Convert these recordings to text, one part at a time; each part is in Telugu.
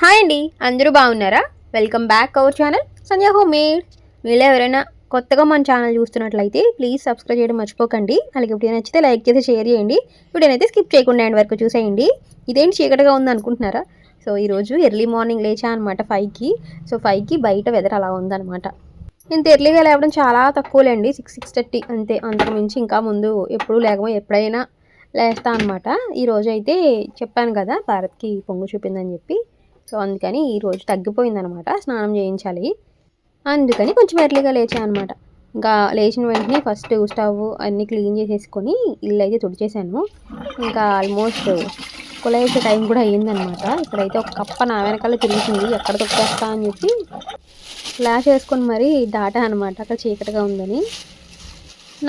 హాయ్ అండి అందరూ బాగున్నారా? Welcome back our channel Sandhya home made మీరు ఎవరైనా కొత్తగా మన ఛానల్ చూస్తున్నట్లయితే ప్లీజ్ సబ్స్క్రైబ్ చేయడం మర్చిపోకండి. అలాగే వీడియో నచ్చితే లైక్ చేసి షేర్ చేయండి. వీడియోనైతే స్కిప్ చేయకుండా ఎండ్ వరకు చూసేయండి. ఇదేంటి చీకటిగా ఉంది అనుకుంటున్నారా? సో ఈరోజు ఎర్లీ మార్నింగ్ లేచా అనమాట ఫైవ్కి సో ఫైవ్కి బయట వెదర్ అలా ఉందన్నమాట. ఇంత ఎర్లీగా లేవడం చాలా తక్కువలేండి. సిక్స్ సిక్స్ థర్టీ అంతే. అంతకు మించి ఇంకా ముందు ఎప్పుడు లేకపోతే ఎప్పుడైనా లేస్తా అనమాట ఈరోజు అయితే చెప్పాను కదా భారత్కి పొంగు చూపిందని చెప్పి. సో అందుకని ఈరోజు తగ్గిపోయిందనమాట స్నానం చేయించాలి. అందుకని కొంచెం ఎర్లీగా లేచా అనమాట. ఇంకా లేచిన వెంటనే ఫస్ట్ స్టవ్ అన్నీ క్లీన్ చేసేసుకొని ఇల్లు అయితే తుడిచేసాను ఇంకా ఆల్మోస్ట్ కులేసే టైం కూడా అయ్యిందనమాట. ఇక్కడైతే ఒక కప్ప నా వెనకాల తిరుగుతుంది ఎక్కడ తొక్కేస్తా అని చెప్పి ఫ్లాష్ వేసుకొని మరీ దాటా అనమాట అక్కడ చీకటిగా ఉందని.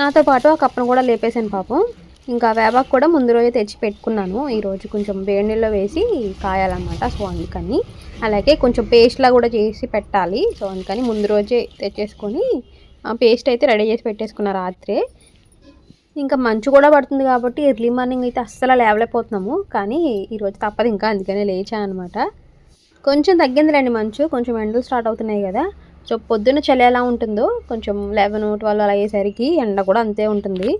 నాతో పాటు ఆ కప్పను కూడా లేపేశాను పాపం. ఇంకా వేపాకు కూడా ముందు రోజే తెచ్చి పెట్టుకున్నాను. ఈరోజు కొంచెం వేడి నీళ్ళలో వేసి కాయాలన్నమాట సో అందుకని. అలాగే కొంచెం పేస్ట్లా కూడా చేసి పెట్టాలి. సో అందుకని ముందు రోజే తెచ్చేసుకొని ఆ పేస్ట్ అయితే రెడీ చేసి పెట్టేసుకున్న రాత్రే. ఇంకా మంచు కూడా పడుతుంది కాబట్టి ఎర్లీ మార్నింగ్ అయితే అస్సలు లేవలేకపోతున్నాము. కానీ ఈరోజు తప్పదు ఇంకా అందుకనే లేచా అనమాట కొంచెం తగ్గిందిలేండి మంచు. కొంచెం ఎండలు స్టార్ట్ అవుతున్నాయి కదా. సో పొద్దున్న చలి ఎలా ఉంటుందో కొంచెం లెవెన్ ట్వెల్వ్ అలా అయ్యేసరికి ఎండ కూడా అంతే ఉంటుంది.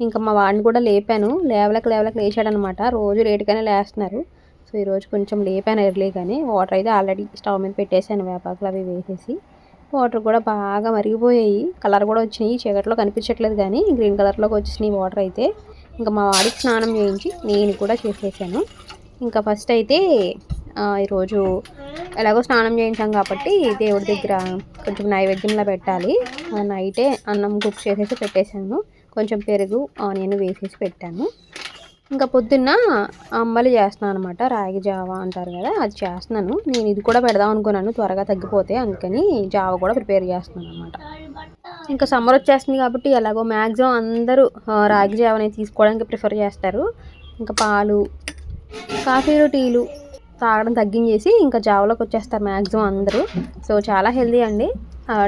ఇంకా మా వాడిని కూడా లేపాను. లేవలకు లేవలకు లేచాడనమాట. రోజు లేటుగానే లేస్తున్నారు. సో ఈరోజు కొంచెం లేపాను ఎర్లీ కానీ వాటర్ అయితే ఆల్రెడీ స్టవ్ మీద పెట్టేశాను వేపాకులు అవి వేసేసి. వాటర్ కూడా బాగా మరిగిపోయాయి. కలర్ కూడా వచ్చినాయి. చీకట్లో కనిపించట్లేదు కానీ గ్రీన్ కలర్లోకి వచ్చేసినాయి వాటర్ అయితే. ఇంకా మా వాడికి స్నానం చేయించి నేను కూడా చేసేసాను. ఇంకా ఫస్ట్ అయితే ఈరోజు ఎలాగో స్నానం చేయించాం కాబట్టి దేవుడి దగ్గర కొంచెం నైవేద్యంలో పెట్టాలి. ఆ, నైటే అన్నం కుక్ చేసేసి పెట్టేశాను. కొంచెం పెరుగు ఆనియన్ వేసేసి పెట్టాను. ఇంకా పొద్దున్న అమ్మలు చేస్తున్నాను అనమాట రాగి జావ అంటారు కదా అది చేస్తున్నాను. నేను ఇది కూడా పెడదాం అనుకున్నాను త్వరగా తగ్గిపోతే అందుకని జావ కూడా ప్రిపేర్ చేస్తున్నాను అనమాట ఇంకా సమ్మర్ వచ్చేస్తుంది కాబట్టి ఎలాగో మ్యాక్సిమం అందరూ రాగి రాగి జావని తీసుకోవడానికి ప్రిఫర్ చేస్తారు. ఇంకా పాలు కాఫీలు టీలు తాగడం తగ్గించేసి ఇంకా జావలోకి వచ్చేస్తారు మ్యాక్సిమం అందరూ. సో చాలా హెల్దీ అండి.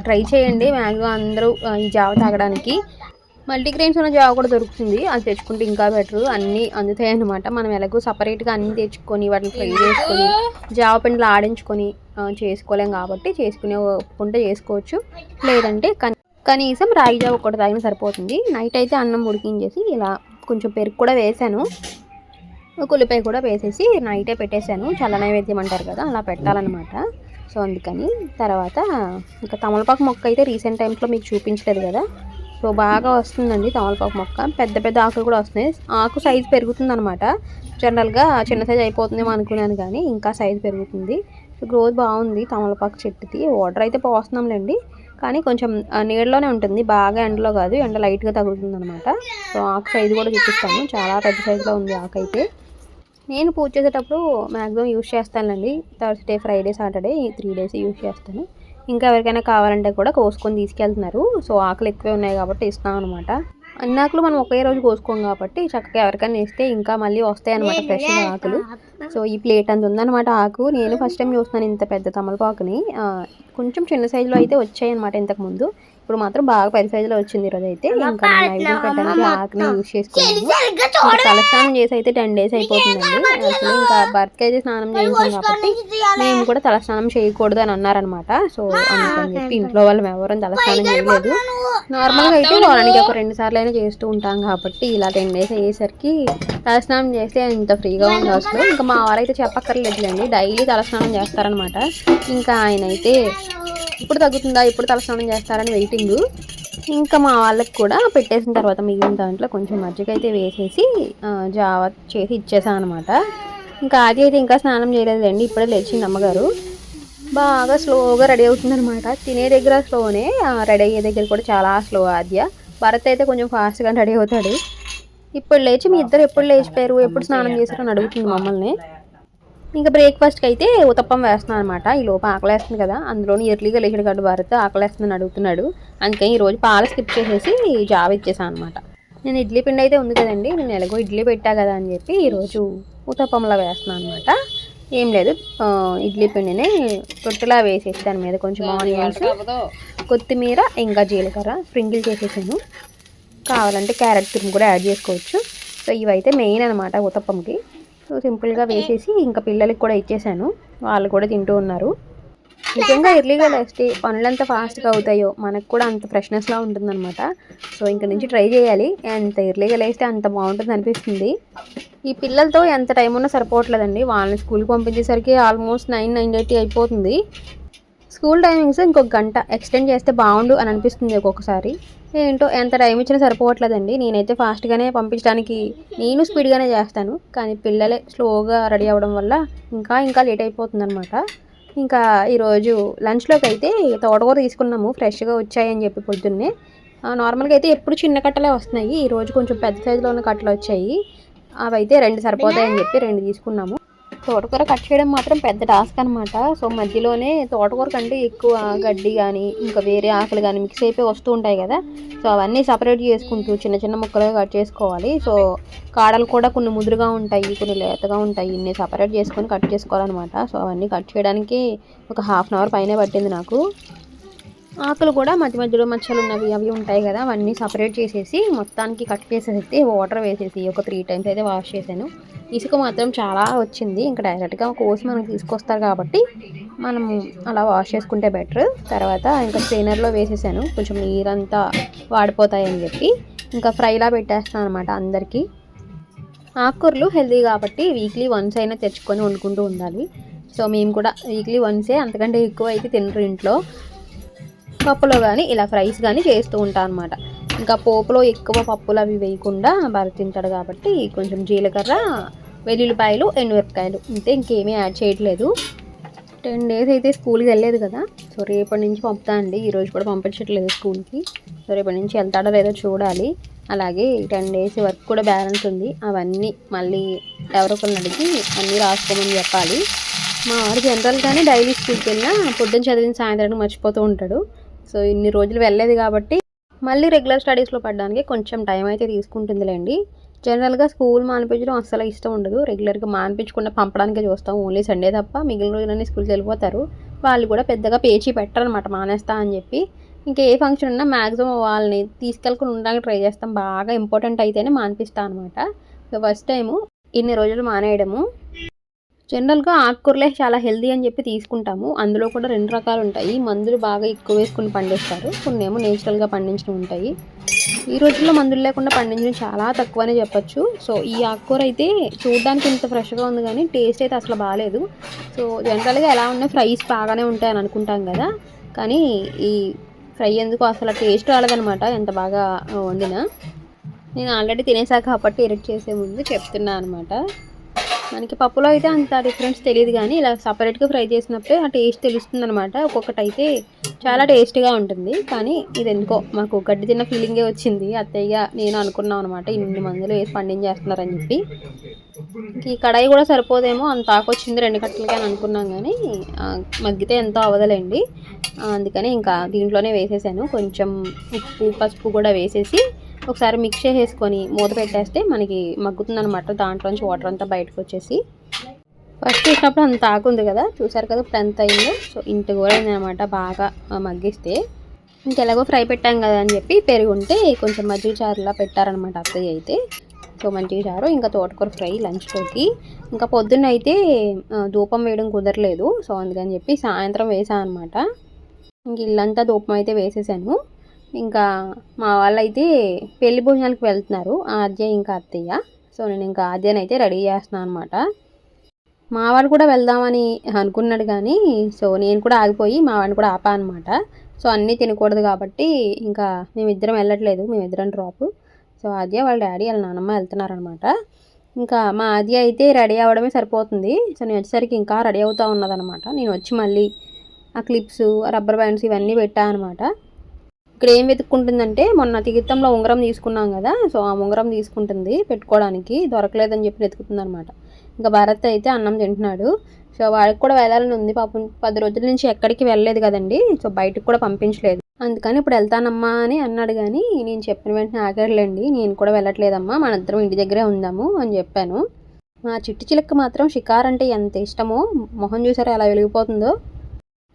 ట్రై చేయండి మ్యాక్సిమం అందరూ ఈ జావ తాగడానికి. మల్టీగ్రెయిన్స్ ఉన్న జావ కూడా దొరుకుతుంది. అది తెచ్చుకుంటే ఇంకా బెటర్. అన్నీ అందుతాయి అన్నమాట మనం ఎలాగో సపరేట్గా అన్నీ తెచ్చుకొని వాటిని ఫ్రై చేసుకొని జావ పిండిలో ఆడించుకొని చేసుకోలేం కాబట్టి చేసుకునే ఒప్పుకుంటే చేసుకోవచ్చు. లేదంటే కన్- కనీసం రాగి జావ ఒకటి తాగిన సరిపోతుంది. నైట్ అయితే అన్నం ఉడికించేసి ఇలా కొంచెం పెరుగు కూడా వేసాను. ఉల్లిపాయ కూడా వేసేసి నైటే పెట్టేశాను చల్ల నైవేద్యం అంటారు కదా అలా పెట్టాలన్నమాట. సో అందుకని తర్వాత ఇంకా తమలపాకు మొక్క అయితే రీసెంట్ టైమ్స్లో మీకు చూపించలేదు కదా. సో బాగా వస్తుందండి తమలపాకు మొక్క. పెద్ద పెద్ద ఆకులు కూడా వస్తున్నాయి. ఆకు సైజు పెరుగుతుంది అనమాట జనరల్గా చిన్న సైజు అయిపోతుందేమో అనుకున్నాను కానీ ఇంకా సైజు పెరుగుతుంది. సో గ్రోత్ బాగుంది తమలపాకు చెట్టుది. వాటర్ అయితే పోస్తున్నాంలేండి. కానీ కొంచెం నీడలోనే ఉంటుంది. బాగా ఎండలో కాదు. ఎండ లైట్గా తగులుతుంది అనమాట సో ఆకు సైజు కూడా చూపిస్తాను. చాలా పెద్ద సైజులో ఉంది ఆకు అయితే. నేను పూజ చేసేటప్పుడు మ్యాక్సిమం యూస్ చేస్తానండి థర్స్డే ఫ్రైడే సాటర్డే ఈ త్రీ డేస్ యూస్ చేస్తాను. ఇంకా ఎవరికైనా కావాలంటే కూడా కోసుకొని తీసుకెళ్తున్నారు. సో ఆకలి ఎక్కువే ఉన్నాయి కాబట్టి ఇస్తాం అనమాట అన్ని ఆకులు మనం ఒకే రోజు కోసుకోం కాబట్టి చక్కగా ఎవరికైనా ఇస్తే ఇంకా మళ్ళీ వస్తాయి అనమాట ఫ్రెష్ ఆకులు. సో ఈ ప్లేట్ అంత ఉందన్నమాట ఆకు. నేను ఫస్ట్ టైం చూస్తున్నాను ఇంత పెద్ద తమలపాకుని. కొంచెం చిన్న సైజులో అయితే వచ్చాయి అనమాట ఇంతకు ముందు ఇప్పుడు మాత్రం బాగా పెద్ద సైజులో వచ్చింది ఈరోజు అయితే. ఇంకా నేను నైవేద్యం పెట్టడానికి ఆకుని యూస్ చేసుకున్నాను. తలస్నానం చేసి అయితే టెన్ డేస్ అయిపోతుందండి. అసలు ఇంకా భర్తకి అయితే స్నానం చేయించాం కాబట్టి మేము కూడా తలస్నానం చేయకూడదు అని అన్నారనమాట సో అందుకని చెప్పి ఇంట్లో వాళ్ళు ఎవరు తలస్నానం చేయలేదు. నార్మల్గా అయితే వారానికి ఒక రెండు సార్లు అయినా చేస్తూ ఉంటాం కాబట్టి ఇలా టెన్ డేస్ అయ్యేసరికి తలస్నానం చేస్తే ఇంత ఫ్రీగా ఉంది అసలు ఇంకా మా వారైతే చెప్పక్కర్లేదులేండి. డైలీ తలస్నానం చేస్తారనమాట ఇంకా ఆయన అయితే ఇప్పుడు తగ్గుతుందా ఇప్పుడు తలస్నానం చేస్తారని వెయిటింగ్. ఇంకా మా వాళ్ళకి కూడా పెట్టేసిన తర్వాత మిగిలిన దాంట్లో కొంచెం మజ్జిగ అయితే వేసేసి జావ చేసి ఇచ్చేసాను అనమాట ఇంకా ఆది అయితే ఇంకా స్నానం చేయలేదండి ఇప్పుడే లేచింది అమ్మగారు. బాగా స్లోగా రెడీ అవుతుందన్నమాట. తినే దగ్గర స్లోనే రెడీ అయ్యే దగ్గర కూడా చాలా స్లో ఆద్య. భరత్ అయితే కొంచెం ఫాస్ట్గా రెడీ అవుతాడు. ఇప్పుడు లేచి మీ ఇద్దరు ఎప్పుడు లేచిపోయారు? ఎప్పుడు స్నానం చేశారు అని అడుగుతుంది మమ్మల్ని. ఇంకా బ్రేక్ఫాస్ట్కి అయితే ఉతప్పం వేస్తున్నాను అనమాట ఈ లోపు ఆకలేస్తుంది కదా. అందులోని ఎర్లీగా లేచాడు కాబట్టి భరత్ ఆకలేస్తుందని అడుగుతున్నాడు. అందుకని ఈరోజు పాలు స్కిప్ చేసేసి జాబ్ ఇచ్చేసాను అనమాట నేను ఇడ్లీ పిండి అయితే ఉంది కదండి. నేను ఎలాగో ఇడ్లీ పెట్టా కదా అని చెప్పి ఈరోజు ఉతప్పంలో వేస్తున్నాను అనమాట ఏం లేదు. ఇడ్లీ పిండిని రొట్టెలా వేసేసి దాని మీద కొంచెం ఆనియన్స్ కొత్తిమీర ఇంకా జీలకర్ర స్ప్రింకిల్ చేసేసాను. కావాలంటే క్యారెట్ తురుము కూడా యాడ్ చేసుకోవచ్చు. సో ఇవైతే మెయిన్ అనమాట ఉతప్పంకి సో సింపుల్గా వేసేసి ఇంకా పిల్లలకి కూడా ఇచ్చేసాను. వాళ్ళు కూడా తింటూ ఉన్నారు. నిజంగా ఎర్లీగా లేస్తే పనులు ఎంత ఫాస్ట్గా అవుతాయో మనకు కూడా అంత ఫ్రెష్నెస్లా ఉంటుందన్నమాట. సో ఇంక నుంచి ట్రై చేయాలి. ఎంత ఎర్లీగా లేస్తే అంత బాగుంటుంది అనిపిస్తుంది. ఈ పిల్లలతో ఎంత టైం ఉన్నా సరిపోవట్లేదండి. వాళ్ళని స్కూల్కి పంపించేసరికి ఆల్మోస్ట్ నైన్ నైన్ థర్టీ అయిపోతుంది. స్కూల్ టైమింగ్స్ ఇంకొక గంట ఎక్స్టెండ్ చేస్తే బాగుండు అని అనిపిస్తుంది ఒక్కొక్కసారి. ఏంటో ఎంత టైం ఇచ్చినా సరిపోవట్లేదండి. నేనైతే ఫాస్ట్గానే పంపించడానికి నేను స్పీడ్గానే చేస్తాను. కానీ పిల్లలే స్లోగా రెడీ అవ్వడం వల్ల ఇంకా ఇంకా లేట్ అయిపోతుంది అనమాట ఇంకా ఈరోజు లంచ్లోకి అయితే తోటకూర తీసుకున్నాము ఫ్రెష్గా వచ్చాయని చెప్పి పొద్దున్నే. నార్మల్గా అయితే ఎప్పుడు చిన్న కట్టలే వస్తున్నాయి ఈరోజు కొంచెం పెద్ద సైజులో ఉన్న కట్టలు వచ్చాయి అవి అయితే రెండు సరిపోతాయని చెప్పి రెండు తీసుకున్నాము. తోటకూర కట్ చేయడం మాత్రం పెద్ద టాస్క్ అనమాట సో మధ్యలోనే తోటకూర కంటే ఎక్కువ గడ్డి కానీ ఇంకా వేరే ఆకులు కానీ మిక్స్ అయిపోయి వస్తూ ఉంటాయి కదా. సో అవన్నీ సపరేట్ చేసుకుంటూ చిన్న చిన్న ముక్కలుగా కట్ చేసుకోవాలి. సో కాడలు కూడా కొన్ని ముదురుగా ఉంటాయి కొన్ని లేతగా ఉంటాయి. ఇన్ని సపరేట్ చేసుకొని కట్ చేసుకోవాలన్నమాట. సో అవన్నీ కట్ చేయడానికి ఒక హాఫ్ అన్ అవర్ పైనే పట్టింది నాకు. ఆకులు కూడా మధ్య మధ్యలో మచ్చలు ఉన్నవి అవి ఉంటాయి కదా. అవన్నీ సపరేట్ చేసేసి మొత్తానికి కట్ చేసేసి వాటర్ వేసేసి ఒక త్రీ టైమ్స్ అయితే వాష్ చేశాను. ఇసుక మాత్రం చాలా వచ్చింది. ఇంకా డైరెక్ట్గా కోసి మనం తీసుకొస్తారు కాబట్టి మనం అలా వాష్ చేసుకుంటే బెటర్ తర్వాత ఇంకా స్ట్రైనర్లో వేసేసాను. కొంచెం నీరంతా వాడిపోతాయని చెప్పి ఇంకా ఫ్రైలా పెట్టేస్తాను అనమాట అందరికీ. ఆకుకూరలు హెల్తీ కాబట్టి వీక్లీ వన్స్ అయినా తెచ్చుకొని వండుకుంటూ ఉండాలి. సో మేము కూడా వీక్లీ వన్సే అంతకంటే ఎక్కువ అయితే తినరు ఇంట్లో. పప్పులో కానీ ఇలా ఫ్రైస్ కానీ చేస్తూ ఉంటాను అనమాట ఇంకా పోపులో ఎక్కువ పప్పులు అవి వేయకుండా భరత్ తింటాడు కాబట్టి కొంచెం జీలకర్ర వెల్లుల్లిపాయలు ఎండుమిరపకాయలు. అంతే ఇంకేమీ యాడ్ చేయట్లేదు. టెన్ డేస్ అయితే స్కూల్కి వెళ్ళలేదు కదా. సో రేపటి నుంచి పంపుతా అండి. ఈరోజు కూడా పంపించట్లేదు స్కూల్కి. సో రేపటి నుంచి వెళ్తాడో లేదో చూడాలి. అలాగే టెన్ డేస్ వర్క్ కూడా బ్యాలెన్స్ ఉంది. అవన్నీ మళ్ళీ ఎవరొకరిని అడిగి అన్నీ రాసుకోమని చెప్పాలి. మా వారు జనరల్గానే డైలీ స్కూల్కి వెళ్ళినా పొద్దున్న చదివిన సాయంత్రానికి మర్చిపోతూ ఉంటాడు. సో ఇన్ని రోజులు వెళ్ళలేదు కాబట్టి మళ్ళీ రెగ్యులర్ స్టడీస్లో పడడానికి కొంచెం టైం అయితే తీసుకుంటుందిలేండి. జనరల్గా స్కూల్ మానిపించడం అస్సలు ఇష్టం ఉండదు. రెగ్యులర్గా మానిపించకుండా పంపడానికే చూస్తాం. ఓన్లీ సండే తప్ప మిగిలిన రోజులన్నీ స్కూల్కి వెళ్ళిపోతారు. వాళ్ళు కూడా పెద్దగా పేచీ పెట్టరనమాట. మానేస్తా అని చెప్పి ఇంకా ఏ ఫంక్షన్ ఉన్నా మ్యాక్సిమం వాళ్ళని తీసుకెళ్ళకుండా ఉండడానికి ట్రై చేస్తాం. బాగా ఇంపార్టెంట్ అయితేనే మానిపిస్తా అనమాట ఫస్ట్ టైము ఇన్ని రోజులు మానేయడము. జనరల్గా ఆకుకూరలే చాలా హెల్దీ అని చెప్పి తీసుకుంటాము. అందులో కూడా రెండు రకాలు ఉంటాయి. మందులు బాగా ఎక్కువ వేసుకుని పండిస్తారు. కొన్ని ఏమో నేచురల్గా పండించిన ఉంటాయి. ఈ రోజుల్లో మందులు లేకుండా పండించడం చాలా తక్కువనే చెప్పొచ్చు. సో ఈ ఆకుకూర అయితే చూడడానికి ఇంత ఫ్రెష్గా ఉంది కానీ టేస్ట్ అయితే అసలు బాగాలేదు సో జనరల్గా ఎలా ఉన్నాయో? ఫ్రైస్ బాగానే ఉంటాయని అనుకుంటాం కదా. కానీ ఈ ఫ్రై ఎందుకు అసలు టేస్ట్ రాలేదనమాట ఎంత బాగా వండినా. నేను ఆల్రెడీ తినేసాక కాబట్టి ఎడిట్ చేసే ముందు చెప్తున్నా అనమాట మనకి పప్పులో అయితే అంత డిఫరెన్స్ తెలియదు కానీ ఇలా సపరేట్గా ఫ్రై చేసినప్పుడే ఆ టేస్ట్ తెలుస్తుంది అనమాట ఒక్కొక్కటి అయితే చాలా టేస్ట్గా ఉంటుంది. కానీ ఇది ఎందుకో మాకు గడ్డి తిన్న ఫీలింగే వచ్చింది. అత్తయ్య నేను అనుకున్నాం అనమాట ఇన్ని మందులు వేసి పండించేస్తున్నారని చెప్పి. ఈ కడాయి కూడా సరిపోదేమో అంత ఆకొచ్చింది రెండు కట్టలకి అని అనుకున్నాం కానీ మగ్గితే ఎంతో అవదలేండి. అందుకని ఇంకా దీంట్లోనే వేసేసాను. కొంచెం ఉప్పు పసుపు కూడా వేసేసి ఒకసారి మిక్స్ చేసేసుకొని మూత పెట్టేస్తే మనకి మగ్గుతుందనమాట దాంట్లోంచి వాటర్ అంతా బయటకు వచ్చేసి ఫస్ట్ చూసినప్పుడు అంత ఆకుంది కదా. చూసారు కదా ఇప్పుడు ఎంత అయిందో. సో ఇంటి కూడా అయిందనమాట బాగా మగ్గిస్తే. ఇంకెలాగో ఫ్రై పెట్టాం కదా అని చెప్పి పెరుగు ఉంటే కొంచెం మజ్జిగ చారులా పెట్టారనమాట అత్తయ్య అయితే. సో మంచిగా చారు ఇంకా తోటకూర ఫ్రై లంచ్లోకి ఇంకా పొద్దున్న అయితే ధూపం వేయడం కుదరలేదు. సో అందుకని చెప్పి సాయంత్రం వేసాను అనమాట ఇంక ఇల్లంతా ధూపం అయితే వేసేసాను. ఇంకా మా వాళ్ళైతే పెళ్ళి భోజనాలకు వెళ్తున్నారు ఆద్య ఇంకా అత్తయ్య. సో నేను ఇంకా ఆద్యని అయితే రెడీ చేస్తున్నాను అనమాట మావాడు కూడా వెళ్దామని అనుకున్నాడు కానీ సో నేను కూడా ఆగిపోయి మావాడిని కూడా ఆపా అనమాట సో అన్నీ తినకూడదు కాబట్టి ఇంకా మేమిద్దరం వెళ్ళట్లేదు మేమిద్దరం డ్రాప్ సో ఆద్య వాళ్ళ డాడీ వాళ్ళ నాన్నమ్మ వెళ్తున్నారనమాట ఇంకా మా ఆద్య అయితే రెడీ అవ్వడమే సరిపోతుంది. సో నేను వచ్చేసరికి ఇంకా రెడీ అవుతూ ఉన్నదనమాట నేను వచ్చి మళ్ళీ ఆ క్లిప్స్ రబ్బర్ బ్యాండ్స్ ఇవన్నీ పెట్టా అనమాట ఇక్కడ ఏం వెతుక్కుంటుందంటే మొన్న తీర్థంలో ఉంగరం తీసుకున్నాం కదా సో ఆ ఉంగరం తీసుకుంటుంది పెట్టుకోవడానికి దొరకలేదని చెప్పి వెతుకుతుంది అనమాట ఇంకా భరత్ అయితే అన్నం తింటున్నాడు. సో వాడికి కూడా వెళ్ళాలని ఉంది పాపం పది రోజుల నుంచి ఎక్కడికి వెళ్ళలేదు కదండి సో బయటకు కూడా పంపించలేదు. అందుకని ఇప్పుడు వెళ్తానమ్మా అని అన్నాడు కానీ నేను చెప్పిన వెంటనే ఆగడలేండి నేను కూడా వెళ్ళట్లేదమ్మా మన ఇద్దరం ఇంటి దగ్గరే ఉందాము అని చెప్పాను. మా చిట్టి చిలక మాత్రం షికార్ అంటే ఎంత ఇష్టమో మొహం చూసారా ఎలా వెలిగిపోతుందో.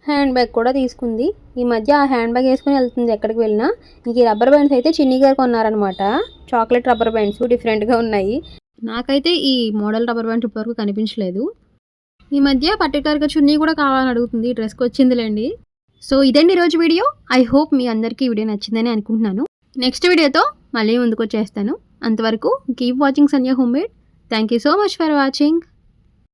హ్యాండ్ బ్యాగ్ కూడా తీసుకుంది. ఈ మధ్య ఆ హ్యాండ్ బ్యాగ్ వేసుకుని వెళ్తుంది ఎక్కడికి వెళ్ళినా. ఇంక ఈ రబ్బర్ బ్యాండ్స్ అయితే చిన్ని గారు కొన్నారనమాట చాక్లెట్ రబ్బర్ బ్యాండ్స్ డిఫరెంట్గా ఉన్నాయి. నాకైతే ఈ మోడల్ రబ్బర్ బ్యాండ్స్ ఇప్పటివరకు కనిపించలేదు. ఈ మధ్య పర్టికులర్గా చున్నీ కూడా కావాలని అడుగుతుంది. ఈ డ్రెస్కి వచ్చిందిలేండి. సో ఇదండి ఈరోజు వీడియో. ఐ హోప్ మీ అందరికీ వీడియో నచ్చిందని అనుకుంటున్నాను. నెక్స్ట్ వీడియోతో మళ్ళీ ముందుకు వచ్చేస్తాను అంతవరకు keep watching Sandhya home made thank you so much for watching.